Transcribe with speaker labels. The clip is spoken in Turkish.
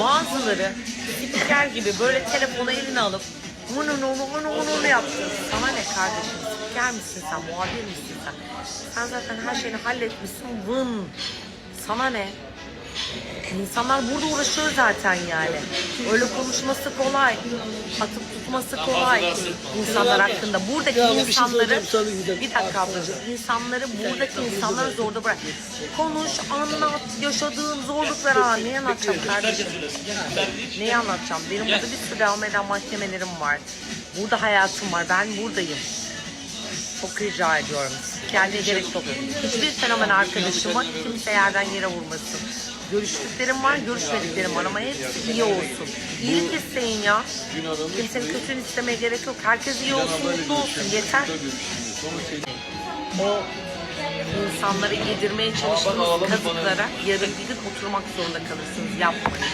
Speaker 1: Bazıları spiker gibi böyle telefonu eline alıp bunu onu onu onu onu yaptı. Sana ne kardeşim? Spiker misin sen? Muhabir misin sen? Sen zaten her şeyini halletmişsin. Vın. Sana ne? İnsanlar burada uğraşıyor zaten yani. Öyle konuşması kolay. Atıp tutması kolay. insanlar hakkında. Buradaki
Speaker 2: Ya bir şey
Speaker 1: insanları bir dakika ablacığım. İnsanları buradaki insanları zorda bırak. Konuş, anlat, yaşadığın zorlukları. Aa, neyi anlatacağım kardeşim? Neyi anlatacağım? Benim burada bir sürü devam eden mahkemelerim var. Burada hayatım var. Ben buradayım. Çok rica ediyorum. Kendine gerek yok. Hiçbir fenomen arkadaşıma kimse yerden yere vurmasın. Görüştüklerim var, görüşmediklerim var ama hepsi iyi olsun. İyilik isteyin ya. Kimsenin kötülüğünü istemeye gerek yok. Herkes iyi olsun, mutlu olsun. Yeter. O insanlara yedirmeye çalıştığınız kazıklara yarın gün oturmak zorunda kalırsınız. Yapmayın.